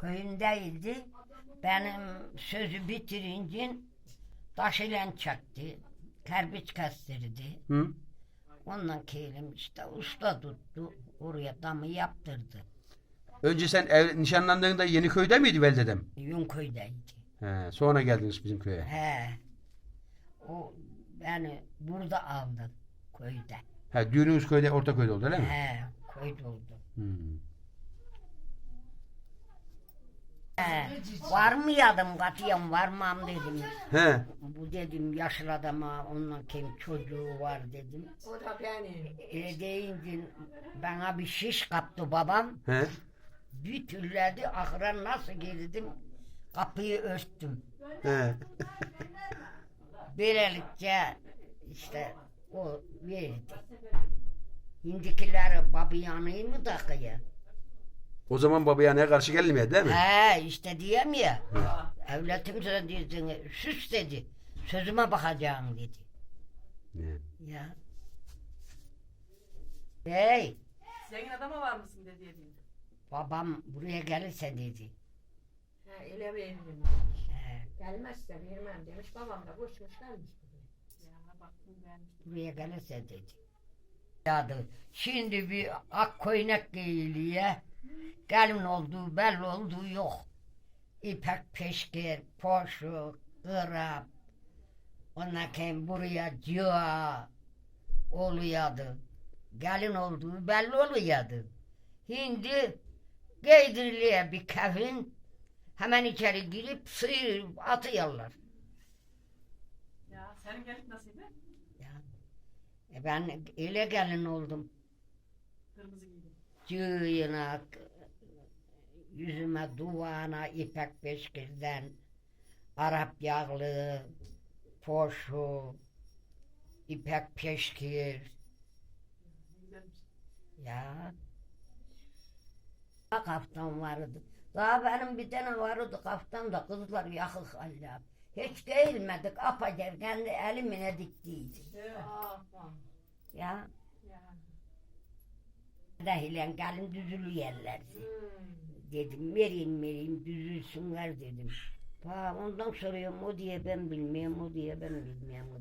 köyündeydi. Benim sözü bitirince taş ile çaktı. Kerpiç kestirdi. Hı? Ondan kelim işte usta tuttu. Oraya damı yaptırdı. Önce sen ev, nişanlandığında Yeniköy'de miydi Veldedem? Yunköy'deydi. He, sonra geldiniz bizim köye. He. O beni burada aldı köyde. He, düğününüz köyde, Ortaköy'de oldu öyle mi? He, köyde oldu. Hmm. He. Var mı yadım katiyen varmam dedim. He. Bu dedim yaşlı adama onunla kim çocuğu var dedim. O da benim. E deyince bana bir şiş kaptı babam. He. Bir türledi ahıra nasıl girdim kapıyı örttüm. He. Böylelikle işte o verdi. Hindikileri babı yanıyı mı takıyor? O zaman babaya ne karşı gelmiyor değil mi? He işte diyem ya. Evletim sana diyordun, süs dedi. Sözüme bakacaksın dedi. He. Ya. Hey, Zengin adama var mısın dedi dedi. babam buraya gelirse dedi. Ha, öyle veririm. He, Gelmezse vermem demiş. Babam da boş gelmiş. buraya. Ya baktım beğenmiş. buraya gelirse dedi. Yadı. Şimdi bir ak koynak giyiliyor. Gelin olduğu belli olduğu yok. İpek peşker, poşu, ırap. Ondan sonra buraya cığa oluyordu. Gelin olduğu belli oluyordu. Şimdi giydiriliyor bir kevin. Hemen içeri girip sıyırıp atıyorlar. Ya senin gelip nasıldı? Ya. E ben öyle gelin oldum. Kırmızı. Cığına, yüzüme duvağına ipek beşkirden, Arap yağlı, poşu, ipek peşkir. Ya. Kaftan vardı. Daha benim bir tane vardı kaftan da kızlar yakık Allah. Hiç giyilmedik apacer kendi elimine diktiydi. Aa, Ya. Dahilen gelin düzülü yerlerdi. Hmm. Dedim vereyim vereyim düzülsünler dedim. Ha, ondan soruyorum o diye ben bilmiyorum o diye ben bilmiyorum.